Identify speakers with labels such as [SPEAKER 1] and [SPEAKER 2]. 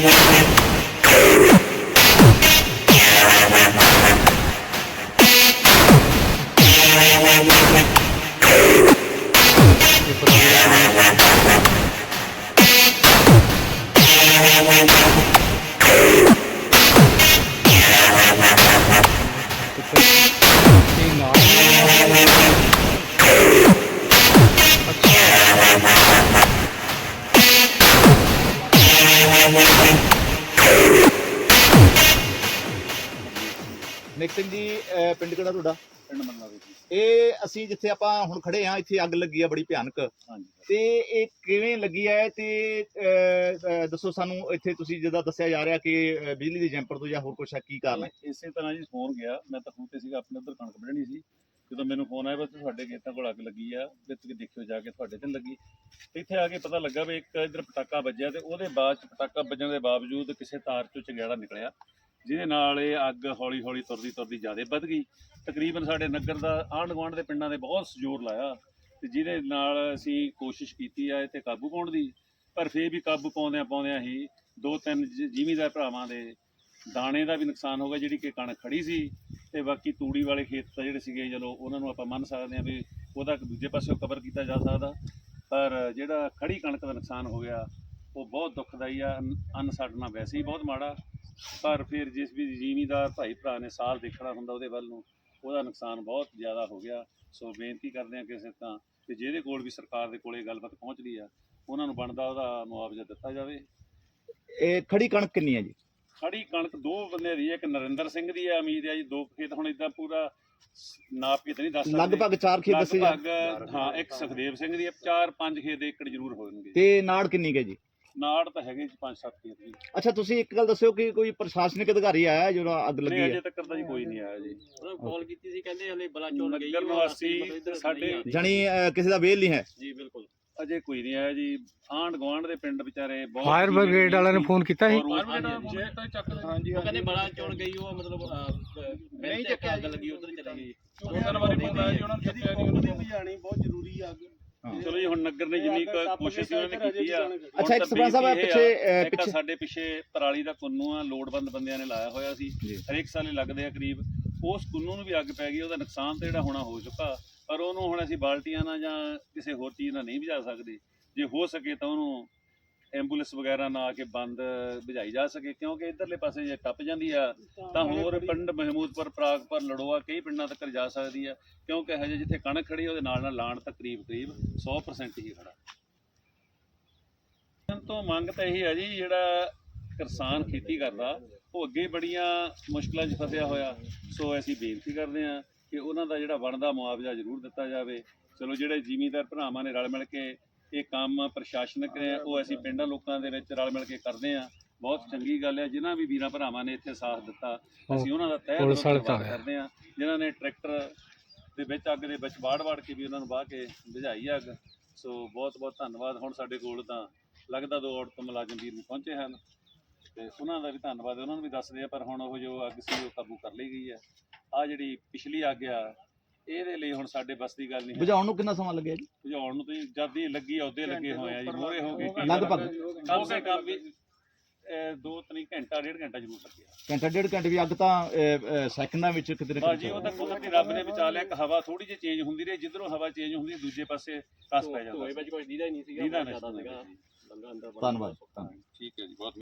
[SPEAKER 1] Thank you. Singh ji ਅਹ ਪਿੰਡ ਕਿਹੜਾ ਤੁਹਾਡਾ?
[SPEAKER 2] ਪਿੰਡ ਮੰਨਾ ਜੀ।
[SPEAKER 1] ਇਹ ਅਸੀਂ ਜਿੱਥੇ ਆਪਾਂ ਹੁਣ ਖੜੇ ਆ ਇੱਥੇ ਅੱਗ ਲੱਗੀ ਆ ਬੜੀ ਭਿਆਨਕ।
[SPEAKER 2] ਹਾਂਜੀ।
[SPEAKER 1] ਤੇ ਇਹ ਕਿਵੇਂ ਲੱਗੀ ਹੈ ਤੇ ਅਹ, ਅਹ, ਦੱਸੋ ਸਾਨੂੰ ਇੱਥੇ ਤੁਸੀਂ ਜਿੱਦਾਂ ਦੱਸਿਆ ਜਾ ਰਿਹਾ ਕਿ ਅਹ, ਬਿਜਲੀ ਦੇ ਜੈਂਪਰ ਤੋਂ ਜਾਂ ਹੋਰ ਕੁਛ ਹੈ ਕੀ ਕਾਰਨ ਹੈ?
[SPEAKER 2] ਇਹ ਇਸੇ ਤਰ੍ਹਾਂ ਜੀ ਫੋਨ ਗਿਆ। ਮੈਂ ਤਾਂ ਖੂਹ ਤੇ ਸੀਗਾ ਆਪਣੇ ਉੱਧਰ ਕਣਕ ਵੱਢਣੀ ਸੀ। ਜਦੋਂ ਮੈਨੂੰ ਫੋਨ ਆਇਆ ਬਸ ਤੁਹਾਡੇ ਖੇਤਾਂ ਕੋਲ ਅੱਗ ਲੱਗੀ ਆ। ਤੇ ਤੁਸੀਂ ਦੇਖਿਓ ਜਾ ਕੇ ਤੁਹਾਡੇ ਤੇ ਨੀ ਲੱਗੀ ਇੱਥੇ ਆ ਕੇ ਪਤਾ ਲੱਗਾ ਵੀ ਇੱਕ ਇਧਰ ਪਟਾਕਾ ਵੱਜਿਆ ਤੇ ਉਹਦੇ ਬਾਅਦ ਚ ਪਟਾਕਾ ਵੱਜਣ ਦੇ ਬਾਵਜੂਦ ਕਿਸੇ ਤਾਰ ਚੋਂ ਚੰਗਿਆੜਾ ਨਿਕਲਿਆ। ਜਿਹਦੇ ਨਾਲ ਇਹ ਅੱਗ ਹੌਲੀ ਹੌਲੀ ਤੁਰਦੀ ਤੁਰਦੀ ਜ਼ਿਆਦਾ ਵੱਧ ਗਈ। ਤਕਰੀਬਨ ਸਾਡੇ ਨਗਰ ਦਾ ਆਂਢ ਗੁਆਂਢ ਦੇ ਪਿੰਡਾਂ ਦੇ ਬਹੁਤ ਜ਼ੋਰ ਲਾਇਆ ਤੇ ਜਿਹਦੇ ਨਾਲ ਅਸੀਂ ਕੋਸ਼ਿਸ਼ ਕੀਤੀ ਆ ਇਹ ਤੇ ਕਾਬੂ ਪਾਉਣ ਦੀ। ਪਰ ਫੇਰ ਵੀ ਕਾਬੂ ਪਾਉਂਦਿਆਂ ਪਾਉਂਦਿਆਂ ਹੀ ਦੋ ਤਿੰਨ ਜ- ਜ਼ਿਮੀਂਦਾਰ ਭਰਾਵਾਂ ਦੇ ਦਾਣੇ ਦਾ ਵੀ ਨੁਕਸਾਨ ਹੋ ਗਿਆ, ਜਿਹੜੀ ਕਿ ਕਣਕ ਖੜੀ ਸੀ ਤੇ ਬਾਕੀ ਤੂੜੀ ਵਾਲੇ ਖੇਤ ਤਾਂ ਜਿਹੜੇ ਸੀਗੇ ਚਲੋ ਉਹਨਾਂ ਨੂੰ ਆਪਾਂ ਮੰਨ ਸਕਦੇ ਹਾਂ ਵੀ ਉਹਦਾ ਦੂਜੇ ਪਾਸੇ ਕਵਰ ਕੀਤਾ ਜਾ ਸਕਦਾ। ਪਰ ਜਿਹੜਾ ਖੜੀ ਕਣਕ ਦਾ ਨੁਕਸਾਨ ਹੋ ਗਿਆ, ਉਹ ਬਹੁਤ ਦੁਖਦਾਈ ਆ। ਅੰਨ- ਅੰਨ ਸਾਡਣਾ ਵੈਸੇ ਹੀ ਬਹੁਤ ਮਾੜਾ। ਪਰ ਫਿਰ ਜਿਸ ਵੀ ਜ਼ਿਮੀਂਦਾਰ ਭਾਈ ਭਰਾ ਨੇ ਸਾਲ ਦੇਖਣਾ ਹੁੰਦਾ ਉਹਦੇ ਵੱਲ ਨੂੰ ਉਹਦਾ ਨੁਕਸਾਨ ਬਹੁਤ ਜ਼ਿਆਦਾ ਹੋ ਗਿਆ। ਸੋ ਬੇਨਤੀ ਕਰਦੇ ਹਾਂ ਕਿਸੇ ਤਾਂ ਤੇ ਜਿਹਦੇ ਕੋਲ ਵੀ ਸਰਕਾਰ ਦੇ ਕੋਲੇ ਗੱਲਬਾਤ ਪਹੁੰਚ ਰਹੀ ਆ ਉਹਨਾਂ ਨੂੰ ਬਣਦਾ ਉਹਦਾ ਮੁਆਵਜ਼ਾ ਦਿੱਤਾ ਜਾਵੇ।
[SPEAKER 1] ਇਹ ਖੜੀ ਕਣਕ ਕਿੰਨੀ ਹੈ ਜੀ?
[SPEAKER 2] ਖੜੀ ਕਣਕ ਦੋ ਬੰਦੇ ਦੀ ਹੈ ਇੱਕ ਨਰਿੰਦਰ ਸਿੰਘ ਦੀ ਹੈ ਉਮੀਦ ਹੈ ਜੀ ਦੋ ਖੇਤ ਹੁਣ ਇਦਾਂ ਪੂਰਾ ਨਾਪ ਕੇ ਤਾਂ ਨਹੀਂ ਦੱਸ ਸਕਦੇ।
[SPEAKER 1] ਲਗਭਗ 4 ਖੇਤ ਦੱਸੇ ਜਾ
[SPEAKER 2] ਲਗਭਗ ਹਾਂ ਇੱਕ ਸੁਖਦੇਵ ਸਿੰਘ ਦੀ ਹੈ ਚਾਰ ਪੰਜ ਖੇਤ ਦੇ ਏਕੜ ਜ਼ਰੂਰ ਹੋਣਗੇ।
[SPEAKER 1] ਤੇ ਨਾੜ ਕਿੰਨੀ ਕੁ ਹੈ ਜੀ?
[SPEAKER 2] ਨਾੜ ਤਾਂ ਹੈਗੇ ਜੀ ਪੰਜ ਸੱਤ ਖੇਤ ਜੀ
[SPEAKER 1] ਅੱਛਾ ਤੁਸੀਂ ਇੱਕ ਗੱਲ ਦੱਸਿਓ ਕਿ ਕੋਈ ਪ੍ਰਸ਼ਾਸਨਿਕ ਅਧਿਕਾਰੀ ਆਇਆ ਜਿਹੜਾ ਅੱਗ ਲੱਗੀ
[SPEAKER 2] ਨਹੀਂ
[SPEAKER 1] ਹੈ?
[SPEAKER 2] ਅਜੇ ਤੱਕ ਤਾਂ ਜੀ ਕੋਈ ਨਹੀਂ ਆਇਆ ਜੀ।
[SPEAKER 3] ਉਹਨਾਂ ਨੂੰ ਕਾਲ ਕੀਤੀ ਸੀ ਕਹਿੰਦੇ ਹਲੇ ਬਲਾਚੌਰ ਗਈ
[SPEAKER 2] ਨਗਰ ਨਿਵਾਸੀ ਸਾਡੇ।
[SPEAKER 1] ਜਾਣੀ ਅਹ, ਕਿਸੇ ਦਾ ਵੇਲ ਨਹੀਂ ਹੈ?
[SPEAKER 3] ਜੀ ਬਿਲਕੁਲ।
[SPEAKER 2] ਅਜੇ ਕੋਈ ਨਹੀਂ ਆਇਆ ਜੀ। ਆਂਢ ਗੁਆਂਢ ਦੇ ਪਿੰਡ ਵਿਚਾਰੇ ਬਹੁਤ
[SPEAKER 4] ਫਾਇਰ ਬ੍ਰਿਗੇਡ ਵਾਲਿਆਂ ਨੇ ਫੋਨ ਕੀਤਾ ਸੀ?
[SPEAKER 3] ਹਾਂਜੀ ਉਹ ਕਹਿੰਦੇ ਬਲਾਚੌਰ ਗਈ ਉਹ ਮਤਲਬ ਨਹੀਂ ਚੱਕਿਆ ਅੱਗ ਲੱਗੀ ਉਧਰ ਚਲੀ ਗਈ
[SPEAKER 2] ਦੋ ਤਿੰਨ ਵਾਰੀ ਫੋਨ ਆਇਆ ਜੀ ਉਹਨਾਂ ਨੂੰ ਚੱਕਿਆ ਨਹੀਂ ਉਹਨਾਂ ਨੇ
[SPEAKER 5] ਭਜਾਣੀ ਬਹੁਤ ਜ਼ਰੂਰੀ ਆ ਅੱਗ।
[SPEAKER 2] ਚਲੋ ਜੀ ਹੁਣ ਨਗਰ ਨੇ ਜਿੰਨੀ ਕੁ ਕੋਸ਼ਿਸ਼ ਉਹਨਾਂ ਨੇ ਕੀਤੀ ਆ
[SPEAKER 1] ਅੱਛਾ ਇੱਕ ਸਰਪੰਚ ਸਾਹਿਬ ਪਿੱਛੇ ਪਿੱਛੇ
[SPEAKER 2] ਸਾਡੇ ਪਿੱਛੇ ਪਰਾਲੀ ਦਾ ਕੁੰਨੂ ਆ ਲੋੜਵੰਦ ਬੰਦਿਆਂ ਨੇ ਲਾਇਆ ਹੋਇਆ ਸੀ। ਹਰੇਕ ਸਾਲੇ ਲੱਗਦੇ ਆ ਕਰੀਬ। ਉਸ ਕੁੰਨੂ ਨੂੰ ਵੀ ਅੱਗ ਪੈ ਗਈ ਉਹਦਾ ਨੁਕਸਾਨ ਤਾਂ ਜਿਹੜਾ ਹੋਣਾ ਹੋ ਚੁੱਕਾ। ਪਰ ਉਹਨੂੰ ਹੁਣ ਅਸੀਂ ਬਾਲਟੀਆਂ ਨਾਲ ਜਾਂ ਕਿਸੇ ਹੋਰ ਚੀਜ਼ ਨਾਲ ਨਹੀਂ ਬੁਝਾ ਸਕਦੇ। ਜੇ ਹੋ ਸਕੇ ਤਾਂ ਉਹਨੂੰ ਐਂਬੂਲੈਂਸ ਵਗੈਰਾ ਨਾਲ ਆ ਕੇ ਬੰਦ ਬੁਝਾਈ ਜਾ ਸਕੇ ਕਿਉਂਕਿ ਇਧਰਲੇ ਪਾਸੇ ਜੇ ਟੱਪ ਜਾਂਦੀ ਆ ਤਾਂ ਹੋਰ ਪਿੰਡ ਮਹਿਮੂਦਪੁਰ ਪ੍ਰਾਗਪੁਰ ਲੜੋਆ ਕਈ ਪਿੰਡਾਂ ਤੱਕ ਜਾ ਸਕਦੀ ਆ ਕਿਉਂਕਿ ਹਜੇ ਜਿੱਥੇ ਕਣਕ ਖੜੀ ਆ, ਉਹਦੇ ਨਾਲ ਨਾਲ ਲਾਣ ਤੱਕ ਕਰੀਬ ਕਰੀਬ 100% ਹੀ ਖੜਾ। ਤੋਂ ਮੰਗ ਤਾਂ ਇਹੀ ਆ ਜੀ ਜਿਹੜਾ ਕਿਸਾਨ ਖੇਤੀ ਕਰਦਾ ਉਹ ਅੱਗੇ ਬੜੀਆਂ ਮੁਸ਼ਕਲਾਂ 'ਚ ਫਸਿਆ ਹੋਇਆ ਸੋ ਅਸੀਂ ਬੇਨਤੀ ਕਰਦੇ ਹਾਂ ਕਿ ਉਹਨਾਂ ਦਾ ਜਿਹੜਾ ਬਣਦਾ ਮੁਆਵਜ਼ਾ ਜ਼ਰੂਰ ਦਿੱਤਾ ਜਾਵੇ। ਚਲੋ ਜਿਹੜੇ ਜ਼ਿਮੀਂਦਾਰ ਭਰਾਵਾਂ ਨੇ ਰਲ ਮਿਲ ਕੇ ਇਹ ਕੰਮ ਪ੍ਰਸ਼ਾਸਨਿਕ ਨੇ ਉਹ ਅਸੀਂ ਪਿੰਡਾਂ ਲੋਕਾਂ ਦੇ ਵਿੱਚ ਰਲ ਮਿਲ ਕੇ ਕਰਦੇ ਹਾਂ। ਬਹੁਤ ਚੰਗੀ ਗੱਲ ਹੈ ਜਿਨ੍ਹਾਂ ਵੀ ਵੀਰਾਂ ਭਰਾਵਾਂ ਨੇ ਇੱਥੇ ਸਾਥ ਦਿੱਤਾ ਅਸੀਂ ਉਹਨਾਂ ਦਾ ਤਹਿ ਦਿਲੋਂ ਧੰਨਵਾਦ ਕਰਦੇ ਹਾਂ। ਜਿਨ੍ਹਾਂ ਨੇ ਟਰੈਕਟਰ ਦੇ ਵਿੱਚ ਅੱਗ ਦੇ ਵਿੱਚ ਵਾੜ ਕੇ ਵੀ ਉਹਨਾਂ ਨੂੰ ਬਾਹ ਕੇ ਬੁਝਾਈ ਅੱਗ ਸੋ ਬਹੁਤ ਬਹੁਤ ਧੰਨਵਾਦ। ਹੁਣ ਸਾਡੇ ਕੋਲ ਤਾਂ ਲੱਗਦਾ ਦੋ ਔਰਤ ਮੁਲਾਜ਼ਮ ਵੀਰ ਨੂੰ ਪਹੁੰਚੇ ਹਨ ਤੇ ਉਹਨਾਂ ਦਾ ਵੀ ਧੰਨਵਾਦ। ਉਹਨਾਂ ਨੂੰ ਵੀ ਦੱਸਦੇ ਆ ਪਰ ਹੁਣ ਉਹ ਜੋ ਅੱਗ ਸੀ ਉਹ ਕਾਬੂ ਕਰ ਲਈ ਗਈ ਹੈ। ਆ ਜਿਹੜੀ ਪਿਛਲੀ ਅੱਗ ਆ ਇਹਦੇ ਲਈ ਹੁਣ ਸਾਡੇ ਬਸ ਦੀ ਗੱਲ ਨਹੀਂ ਹੈ।
[SPEAKER 1] ਬੁਝਾਉਣ ਨੂੰ ਕਿੰਨਾ ਸਮਾਂ ਲੱਗਿਆ ਜੀ?
[SPEAKER 2] ਬੁਝਾਉਣ ਨੂੰ ਤੇ ਜਦ ਦੀ ਲੱਗੀ ਆ ਉਹਦੇ ਲੱਗੇ ਹੋਏ ਆ ਜੀ ਮੋਰੇ ਹੋ ਗਏ।
[SPEAKER 1] ਲਗਭਗ।
[SPEAKER 2] ਕਮ ਸੇ ਕਮ ਵੀ ਅਹ, ਦੋ ਤਿੰਨ ਘੰਟਾ ਡੇਢ ਘੰਟਾ ਜ਼ਰੂਰ ਲੱਗਿਆ।
[SPEAKER 1] ਘੰਟਾ ਡੇਢ ਘੰਟੇ ਵੀ ਅੱਗ ਤਾਂ ਅਹ, ਅਹ, ਸੈਕਿੰਡਾਂ ਵਿੱਚ ਕਿਤੇ ਨਾ
[SPEAKER 2] ਬਾਜੀ
[SPEAKER 1] ਕਿਤੇ
[SPEAKER 2] ਉਹ ਤਾਂ ਕੁਦਰਤੀ ਰੱਬ ਨੇ ਬਚਾ ਲਿਆ ਇੱਕ ਹਵਾ ਥੋੜੀ ਜਿਹੀ ਚੇਂਜ ਹੁੰਦੀ ਰਹੀ ਜਿੱਧਰੋਂ ਹਵਾ ਚੇਂਜ ਹੁੰਦੀ ਦੂਜੇ ਪਾਸੇ ਕਸ ਪੈ ਜਾਂਦਾ
[SPEAKER 3] ਧੋਏ ਵਿੱਚ ਕੋਈ ਦੀਦਾ ਹੀ ਨਹੀਂ ਸੀਗਾ
[SPEAKER 2] ਦੀਦਾ
[SPEAKER 3] ਬਹੁਤ ਜ਼ਿਆਦਾ
[SPEAKER 2] ਨਹੀਂ
[SPEAKER 3] ਸੀਗਾ।
[SPEAKER 2] ਸੀ।
[SPEAKER 3] ਬੰਦਾ ਅੰਦਰ ਬੜਾ
[SPEAKER 1] ਧੰਨਵਾਦ ਧੰਨਵਾਦ।
[SPEAKER 2] ਠੀਕ ਹੈ ਜੀ ਬਹੁਤ